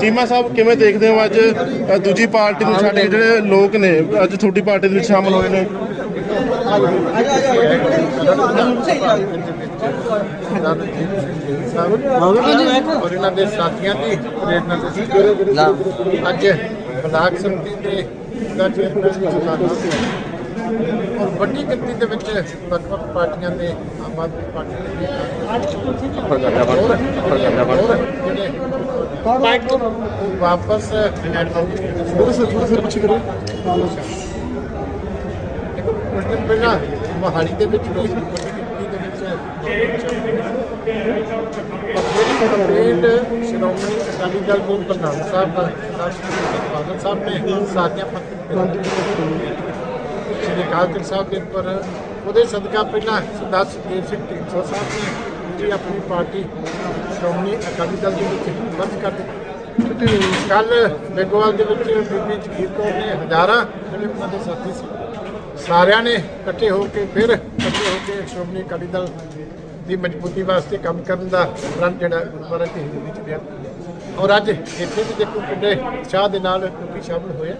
ਚੀਮਾ ਸਾਹਿਬ ਕਿਵੇਂ ਦੇਖਦੇ ਹੋ ਅੱਜ ਅ, ਦੂਜੀ ਪਾਰਟੀ ਨੂੰ ਛੱਡ ਕੇ ਜਿਹੜੇ ਲੋਕ ਨੇ ਅੱਜ ਤੁਹਾਡੀ ਪਾਰਟੀ ਦੇ ਵਿੱਚ ਸ਼ਾਮਲ ਹੋਏ ਨੇ? ਔਰ ਇਹਨਾਂ ਦੇ ਸਾਥੀਆਂ ਦੀ ਪ੍ਰੇਰਣਾ ਤੇ ਅੱਜ ਬਲਾਕ ਸਮਿਤੀ ਦੇ ਦਾ ਚੇਅਰਮੈਨ ਵੀ ਔਰ ਵੱਡੀ ਗਿਣਤੀ ਦੇ ਵਿੱਚ ਵੱਖ-ਵੱਖ ਪਾਰਟੀਆਂ ਦੇ ਆਮ ਆਦਮੀ ਪਾਰਟੀ ਦੇ ਜਿਹੜੇ ਵਾਪਸ ਥੋੜਾ ਸਰ ਥੋੜਾ ਸਰ ਪਿੱਛੇ ਕਰੋ। ਕੁਝ ਦਿਨ ਪਹਿਲਾਂ ਮੋਹਾਲੀ ਦੇ ਵਿੱਚ ਵੀ ਵੱਡੀ ਗਿਣਤੀ ਦੇ ਵਿੱਚ ਸ਼੍ਰੋਮਣੀ ਅਕਾਲੀ ਦਲ ਦੇ ਪ੍ਰਧਾਨ ਸਾਹਿਬ ਬਾਦਲ ਸਾਹਿਬ ਨੇ ਸਾਥੀਆਂ ਪੱਤਰ ਅਕਾਲ ਸਾਹਿਬ ਦੇ ਉੱਪਰ ਉਹਦੇ ਸਦਕਾ ਪਹਿਲਾਂ ਸਰਦਾਰ ਸੁਖਦੇਵ ਸਿੰਘ ਢੀਂਡਸਾ ਸਾਹਿਬ ਨੇ ਜਿਹੜੀ ਆਪਣੀ ਪਾਰਟੀ ਸ਼੍ਰੋਮਣੀ ਅਕਾਲੀ ਦਲ ਦੇ ਵਿੱਚ ਬੰਦ ਕਰ ਦਿੱਤੀ। ਕੱਲ ਬੇਗੋਵਾਲ ਦੇ ਵਿੱਚ ਬੀਬੀ ਜਗੀਰ ਕੌਰ ਨੇ ਹਜ਼ਾਰਾਂ ਜਿਹੜੇ ਉਹਨਾਂ ਦੇ ਸਾਥੀ ਸੀ। ਸਾਰਿਆਂ ਨੇ ਇਕੱਠੇ ਹੋ ਕੇ ਫਿਰ ਇਕੱਠੇ ਹੋ ਕੇ ਸ਼੍ਰੋਮਣੀ ਅਕਾਲੀ ਦਲ ਦੀ ਮਜ਼ਬੂਤੀ ਵਾਸਤੇ ਕੰਮ ਕਰਨ ਦਾ ਪ੍ਰਣ ਜਿਹੜਾ ਗੁਰਦੁਆਰਾ ਢੇਰੀ ਵਿੱਚ ਪਿਆ ਔਰ ਅੱਜ ਇੱਥੇ ਵੀ ਦੇਖੋ ਕਿੰਨੇ ਉਤਸ਼ਾਹ ਦੇ ਨਾਲ ਲੋਕੀ ਸ਼ਾਮਲ ਹੋਏ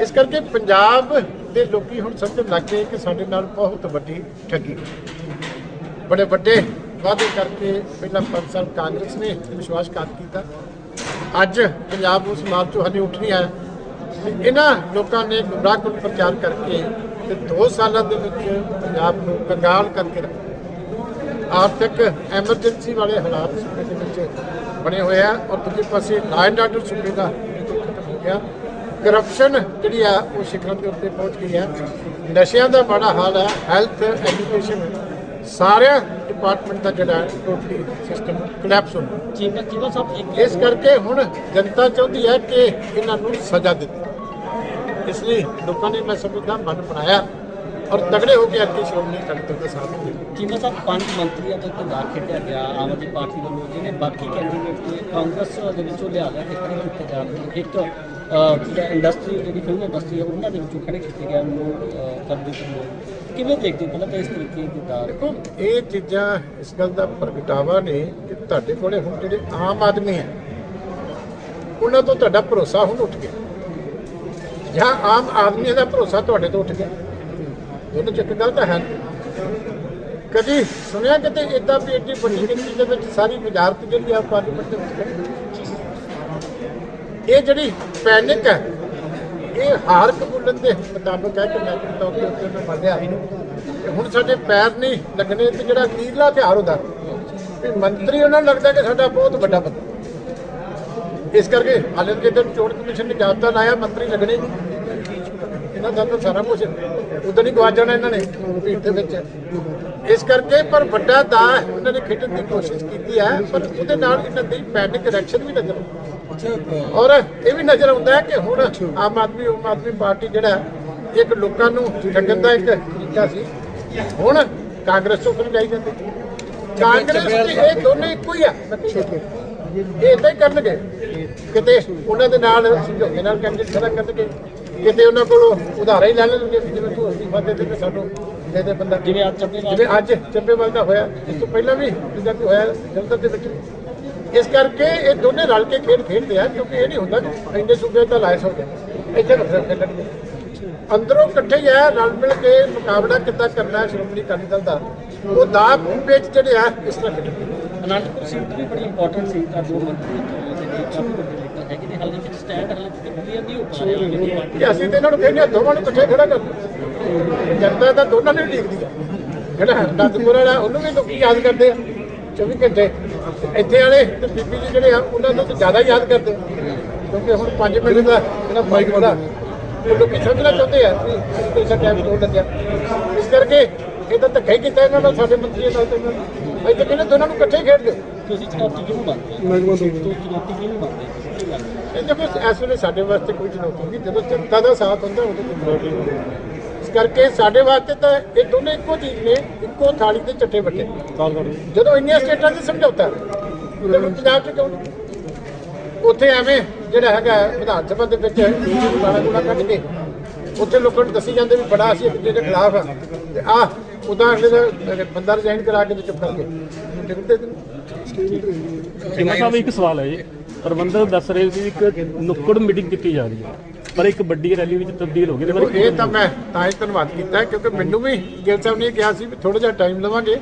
ਇਸ ਕਰਕੇ ਪੰਜਾਬ ਦੇ ਲੋਕੀ ਹੁਣ ਸਮਝਣ ਲੱਗ ਗਏ ਕਿ ਸਾਡੇ ਨਾਲ ਬਹੁਤ ਵੱਡੀ ਠੱਗੀ। ਬੜੇ ਵੱਡੇ ਵਾਅਦੇ ਕਰਕੇ ਪਹਿਲਾਂ ਪੰਜ ਸਾਲ ਕਾਂਗਰਸ ਨੇ ਵਿਸ਼ਵਾਸਘਾਤ ਕੀਤਾ। ਅੱਜ ਪੰਜਾਬ ਉਸ ਮਾਰ ਚੋਂ ਹਜੇ ਉੱਠ ਨਹੀਂ ਆਇਆ ਤੇ ਇਹਨਾਂ ਲੋਕਾਂ ਨੇ ਗੁੰਮਰਾਹਕੁਨ ਪ੍ਰਚਾਰ ਕਰਕੇ ਤੇ 2 ਸਾਲਾਂ ਦੇ ਵਿੱਚ ਪੰਜਾਬ ਨੂੰ ਕੰਗਾਲ ਕਰਕੇ ਰੱਖਿਆ। ਆਰਥਿਕ ਐਮਰਜੈਂਸੀ ਵਾਲੇ ਹਾਲਾਤ ਸੂਬੇ ਦੇ ਵਿੱਚ ਬਣੇ ਹੋਏ ਆ ਔਰ ਦੂਜੇ ਪਾਸੇ ਲਾਅ ਆਰਡਰ ਸੂਬੇ ਦਾ ਖਤਮ ਹੋ ਗਿਆ। ਕਰਪਸ਼ਨ ਜਿਹੜੀ ਆ ਉਹ ਸਿਖਰਾਂ ਦੇ ਉੱਤੇ ਪਹੁੰਚ ਗਈ ਹੈ ਨਸ਼ਿਆਂ ਦਾ ਮਾੜਾ ਹਾਲ ਹੈ ਹੈਲਥ ਐਜੂਕੇਸ਼ਨ ਸਾਰਿਆਂ ਡਿਪਾਰਟਮੈਂਟ ਦਾ ਜਿਹੜਾ ਟੋਟਲੀ ਸਿਸਟਮ ਕੋਲੈਪਸ ਹੋ ਗਿਆ। ਚੀਮਾ ਚੀਮਾ ਸਾਹਿਬ ਇੱਕ ਇਸ ਕਰਕੇ ਹੁਣ ਜਨਤਾ ਚਾਹੁੰਦੀ ਹੈ ਕਿ ਇਹਨਾਂ ਨੂੰ ਸਜ਼ਾ ਦਿੱਤੀ ਇਸ ਲਈ ਲੋਕਾਂ ਨੇ ਮੈਂ ਸਮਝਦਾ ਮਨ ਬਣਾਇਆ। ਔਰ ਤਗੜੇ ਹੋ ਕੇ ਅੱਗੇ ਸ਼੍ਰੋਮਣੀ ਅਕਾਲੀ ਦਲ ਦਾ ਸਾਥ ਦਿੱਤਾ ਚੀਮਾ ਸਾਹਿਬ ਪੰਜ ਮੰਤਰੀਆਂ ਤੋਂ ਚੁਣਾਵ ਖੇਡਿਆ ਗਿਆ ਆਮ ਆਦਮੀ ਪਾਰਟੀ ਵੱਲੋਂ ਜਿਹਨੇ ਬਾਕੀ ਕੈਂਡੀਡੇਟ ਤੇ ਕਾਂਗਰਸ ਦੇ ਵਿੱਚੋਂ ਲਿਆ ਲਿਆ ਕੇ ਖੜੇ ਕੀਤੇ ਜਾ ਰਹੇ ਇੱਕ ਇੰਡਸਟਰੀ ਜਿਹੜੀ ਫਿਲਮ ਇੰਡਸਟਰੀ ਹੈ ਉਹਨਾਂ ਦੇ ਵਿੱਚੋਂ ਖੜੇ ਕੀਤੇ ਗਏ ਲੋਕ ਕਰਦੇ ਲੋਕ। ਕਿਵੇਂ ਦੇਖਦੇ? ਪਹਿਲਾਂ ਤਾਂ ਇਸ ਤਰੀਕੇ ਦੀ ਦਾਰ ਦੇਖੋ ਇਹ ਚੀਜ਼ਾਂ ਇਸ ਗੱਲ ਦਾ ਪ੍ਰਗਟਾਵਾ ਨੇ ਕਿ ਤੁਹਾਡੇ ਕੋਲੇ ਹੁਣ ਜਿਹੜੇ ਆਮ ਆਦਮੀ ਹੈ ਉਹਨਾਂ ਤੋਂ ਤੁਹਾਡਾ ਭਰੋਸਾ ਹੁਣ ਉੱਠ ਗਿਆ। ਜਾਂ ਆਮ ਆਦਮੀ ਦਾ ਭਰੋਸਾ ਤੁਹਾਡੇ ਤੋਂ ਉੱਠ ਗਿਆ। ਦੋਨੋਂ ਚੱਕ ਗੱਲ ਤਾਂ ਹੈ। ਕਦੀ ਸੁਣਿਆ ਕਿਤੇ ਇਦਾਂ ਵੀ ਏਡੀ ਵੱਡੀ ਗਿਣਤੀ ਦੇ ਵਿੱਚ ਸਾਰੀ ਵਜ਼ਾਰਤ ਜਿਹੜੀ ਆ ਪਾਰਲੀਮੈਂਟ ਦੇ ਵਿੱਚ ਇਹ ਜਿਹੜੀ ਪੈਨਿਕ ਹੈ, ਇਹ ਹਾਰ ਕਬੂਲਨ ਦੇ ਮੁਤਾਬਕ ਹੈ ਕਿ ਮੈਂ ਤੌਰ ਤੇ ਉੱਤੇ ਮੈਂ ਮੰਨਿਆ ਹੁਣ ਸਾਡੇ ਪੈਰ ਨਹੀਂ ਲੱਗਣੇ ਤੇ ਜਿਹੜਾ ਅਖੀਰਲਾ ਹਥਿਆਰ ਹੁੰਦਾ, ਵੀ ਮੰਤਰੀ ਉਹਨਾਂ ਨੂੰ ਲੱਗਦਾ ਕਿ ਸਾਡਾ ਬਹੁਤ ਵੱਡਾ ਬੰਦਾ। ਇਸ ਕਰਕੇ ਹਾਲੇ ਤੱਕ ਜਦੋਂ ਚੋਣ ਕਮਿਸ਼ਨ ਨੇ ਜਾਬਤਾ ਲਾਇਆ, ਮੰਤਰੀ ਲੱਗਣੇ ਨਹੀਂ। ਇਹਨਾਂ ਦਾ ਤਾਂ ਸਾਰਾ ਕੁਝ ਉਦੋਂ ਹੀ ਗਵਾ ਜਾਣਾ ਇਹਨਾਂ ਨੇ ਭੀੜ ਦੇ ਵਿੱਚ। ਇਸ ਕਰਕੇ ਪਰ ਵੱਡਾ ਦਾ ਉਹਨਾਂ ਨੇ ਖੇਡਣ ਦੀ ਕੋਸ਼ਿਸ਼ ਕੀਤੀ ਹੈ ਪਰ ਉਹਦੇ ਨਾਲ ਇਹਨਾਂ ਦੀ ਪੈਨਿਕ ਰਿਐਕਸ਼ਨ ਵੀ ਨਜ਼ਰ ਔਰ ਇਹ ਵੀ ਨਜ਼ਰ ਆਉਂਦਾ ਹੈ ਕਿ ਹੁਣ ਆਮ ਆਦਮੀ ਆਮ ਆਦਮੀ ਪਾਰਟੀ ਜਿਹੜਾ ਇੱਕ ਲੋਕਾਂ ਨੂੰ ਠੱਗਣ ਦਾ ਇੱਕ ਤਰੀਕਾ ਸੀ। ਹੁਣ ਕਾਂਗਰਸ ਤੋਂ ਕਿਉਂ ਜਾਈ ਜਾਂਦੇ। ਕਾਂਗਰਸ ਤੇ ਇਹ ਦੋਨੇ ਇੱਕੋ ਹੀ ਆ। ਇਹ ਇਦਾਂ ਹੀ ਕਰਨਗੇ। ਕਿਤੇ ਉਹਨਾਂ ਦੇ ਨਾਲ ਸਮਝੌਤੇ ਨਾਲ ਕੈਂਡੀਡੇਟ ਖੜਾ ਕਰਨਗੇ। ਕਿਤੇ ਉਹਨਾਂ ਕੋਲੋਂ ਉਧਾਰਾ ਹੀ ਲੈ ਲੈਣਗੇ ਜਿਵੇਂ ਤੂੰ ਅਸਤੀਫਾ ਦੇ ਦੇ ਤੇ ਸਾਨੂੰ ਦੇ ਦੇ ਬੰਦਾ ਜਿਵੇਂ ਅੱਜ ਚੱਪੇ ਜਿਵੇਂ ਅੱਜ ਚੱਬੇਵਾਲ ਦਾ ਹੋਇਆ ਇਸ ਤੋਂ ਪਹਿਲਾਂ ਵੀ ਜਿੱਦਾਂ ਕਿ ਹੋਇਆ ਜਨਤਾ ਦੇ ਵਿੱਚ ਇਸ ਕਰਕੇ ਇਹ ਦੋਨੇ ਰਲ ਕੇ ਖੇਡ ਖੇਡਦੇ ਆ ਕਿਉਂਕਿ ਇਹ ਨਹੀਂ ਹੁੰਦਾ ਕਿ ਇੰਨੇ ਸੂਬੇ ਦਾ ਲਾਇਸ ਹੋ ਗਿਆ ਇੱਥੇ ਮਤਲਬ ਖੇਡਣਗੇ ਅੰਦਰੋਂ ਇਕੱਠੇ ਹੀ ਆ ਰਲ ਮਿਲ ਕੇ ਮੁਕਾਬਲਾ ਕਿੱਦਾਂ ਕਰਨਾ ਸ਼੍ਰੋਮਣੀ ਅਕਾਲੀ ਦਲ ਦਾ ਉਹ ਦਾ ਵਿੱਚ ਜਿਹੜੇ ਆ ਇਸ ਤਰ੍ਹਾਂ ਖੇਡਣਗੇ। ਅਨੰਦਪੁਰ ਸੀਟ ਵੀ ਬੜੀ ਇੰਪੋਰਟੈਂਟ ਸੀ ਤਾਂ ਦੋ ਮੰਤਰੀ ਹੈਗੇ ਨੇ ਹਾਲੇ ਤੱਕ ਸਟੈਂਡ ਹਾਲੇ ਤੱਕ ਕਲੀਅਰ ਨਹੀਂ ਹੋ ਪਾ ਰਿਹਾ ਕਿ ਅਸੀਂ ਤੇ ਇਹਨਾਂ ਨੂੰ ਕਹਿੰਦੇ ਆ ਦੋਵਾਂ ਨੂੰ ਇਕੱਠੇ ਖੜਾ ਕਰ। ਜਨਤਾ ਤਾਂ ਦੋਨਾਂ ਨੂੰ ਹੀ ਡੀਕਦੀ ਆ। ਜਿਹੜਾ ਨੰਦਪੁਰ ਵਾਲਾ ਉਹਨੂੰ ਵੀ ਲੋਕੀ ਯਾਦ ਕਰਦੇ ਆ? 24 ਘੰਟੇ। ਇੱਥੇ ਵਾਲੇ ਤੇ ਬੀਬੀ ਜੀ ਜਿਹੜੇ ਆ ਉਹਨਾਂ ਨੂੰ ਤਾਂ ਜ਼ਿਆਦਾ ਯਾਦ ਕਰਦੇ। ਕਿਉਂਕਿ ਹੁਣ 5 ਮਿੰਟ ਦਾ ਜਿਹੜਾ ਮਾਈਕ ਵਾਲਾ ਉਹ ਲੋਕੀ ਸਮਝਣਾ ਚਾਹੁੰਦੇ ਆ ਵੀ ਕਿੰਨਾ ਟਾਈਮ ਤੋਂ ਲੱਗਿਆ। ਇਸ ਕਰਕੇ ਇਹ ਤਾਂ ਧੱਕਾ ਹੀ ਕੀਤਾ ਇਹਨਾਂ ਨਾਲ ਸਾਡੇ ਮੰਤਰੀਆਂ ਨਾਲ ਤੇ ਇਹਨਾਂ ਨਾਲ। ਅਸੀਂ ਤਾਂ ਕਹਿੰਦੇ ਦੋਨਾਂ ਨੂੰ ਇਕੱਠੇ ਖੇਡ ਦਿਓ ਤੁਸੀਂ ਚੁਣੌਤੀ ਕਿਹਨੂੰ ਮੰਨਦੇ ਹੋ? ਤੁਸੀਂ ਚੁਣੌਤੀ ਕਿਹਨੂੰ ਮੰਨਦੇ ਕੀ ਇਹ ਦੇਖੋ ਇਸ ਵੇਲੇ ਸਾਡੇ ਵਾਸਤੇ ਕੋਈ ਚੁਣੌਤੀ ਨਹੀਂ ਜਦੋਂ ਜਨਤਾ ਦਾ ਸਾਥ ਹੁੰਦਾ ਉਦੋਂ ਕੋਈ ਚੁਣੌਤੀ ਨਹੀਂ ਇਸ ਕਰਕੇ ਸਾਡੇ ਵਾਸਤੇ ਤਾਂ ਇਹ ਦੋਨੇ ਇੱਕੋ ਚੀਜ਼ ਨੇ ਇੱਕੋ ਥਾਲੀ ਦੇ ਚੱਟੇ ਵੱਟੇ। ਜਦੋਂ ਇੰਨੀਆਂ ਸਟੇਟਾਂ 'ਚ ਸਮਝੌਤਾ ਤੇ ਪੰਜਾਬ 'ਚ ਕਿਉਂ ਨਹੀਂ? ਉੱਥੇ ਐਵੇਂ ਜਿਹੜਾ ਹੈਗਾ ਵਿਧਾਨ ਸਭਾ ਦੇ ਵਿੱਚ ਗਾਣਾ ਗੁਣਾ ਕੱਢ ਕੇ ਉੱਥੇ ਲੋਕਾਂ ਨੂੰ ਦੱਸੀ ਜਾਂਦੇ ਵੀ ਬੜਾ ਅਸੀਂ ਇੱਕ ਦੂਜੇ ਦੇ ਖਿਲਾਫ ਆ। ਤੇ ਆ ਉਦਾਂ ਅਗਲੇ ਦਾ ਬੰਦਾ ਰਿਜ਼ਾਈਨ ਕਰਾ ਕੇ ਤੇ ਚੁੱਪ ਕਰਕੇ। ਟਿਕਟ ਦੇ ਦਿੰਦੇ ਸਾਹਿਬ ਇੱਕ ਸਵਾਲ ਹੈ ਜੀ। ਪ੍ਰਬੰਧਕ ਦੱਸ ਰਹੇ ਸੀ ਇੱਕ ਨੁੱਕੜ ਮੀਟਿੰਗ ਕੀਤੀ ਜਾ ਰਹੀ ਹੈ। ਪਰ ਇੱਕ ਵੱਡੀ ਰੈਲੀ ਵਿੱਚ ਤਬਦੀਲ ਹੋ ਗਈ ਦੇਖੋ ਇਹ ਤਾਂ ਮੈਂ ਤਾਂ ਹੀ ਧੰਨਵਾਦ ਕੀਤਾ ਕਿਉਂਕਿ ਮੈਨੂੰ ਵੀ ਗਿਲ ਸਾਹਿਬ ਨੇ ਕਿਹਾ ਸੀ ਵੀ ਥੋੜਾ ਜਿਹਾ ਟਾਈਮ ਲਵਾਂਗੇ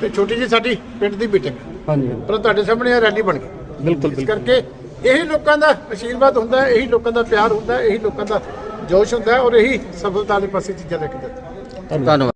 ਤੇ ਛੋਟੀ ਜਿਹੀ ਸਾਡੀ ਪਿੰਡ ਦੀ ਮੀਟਿੰਗ ਹਾਂਜੀ ਪਰ ਤੁਹਾਡੇ ਸਾਹਮਣੇ ਇਹ ਰੈਲੀ ਬਣ ਗਈ। ਬਿਲਕੁਲ ਇਸ ਕਰਕੇ ਇਹੀ ਲੋਕਾਂ ਦਾ ਆਸ਼ੀਰਵਾਦ ਹੁੰਦਾ ਹੈ ਇਹੀ ਲੋਕਾਂ ਦਾ ਪਿਆਰ ਹੁੰਦਾ ਹੈ ਇਹੀ ਲੋਕਾਂ ਦਾ ਜੋਸ਼ ਹੁੰਦਾ ਹੈ ਔਰ ਇਹੀ ਸਫਲਤਾ ਦੇ ਪਾਸੇ ਚੀਜ਼ਾਂ ਲੈ ਕੇ ਜਾਂਦੇ ਧੰਨਵਾਦ।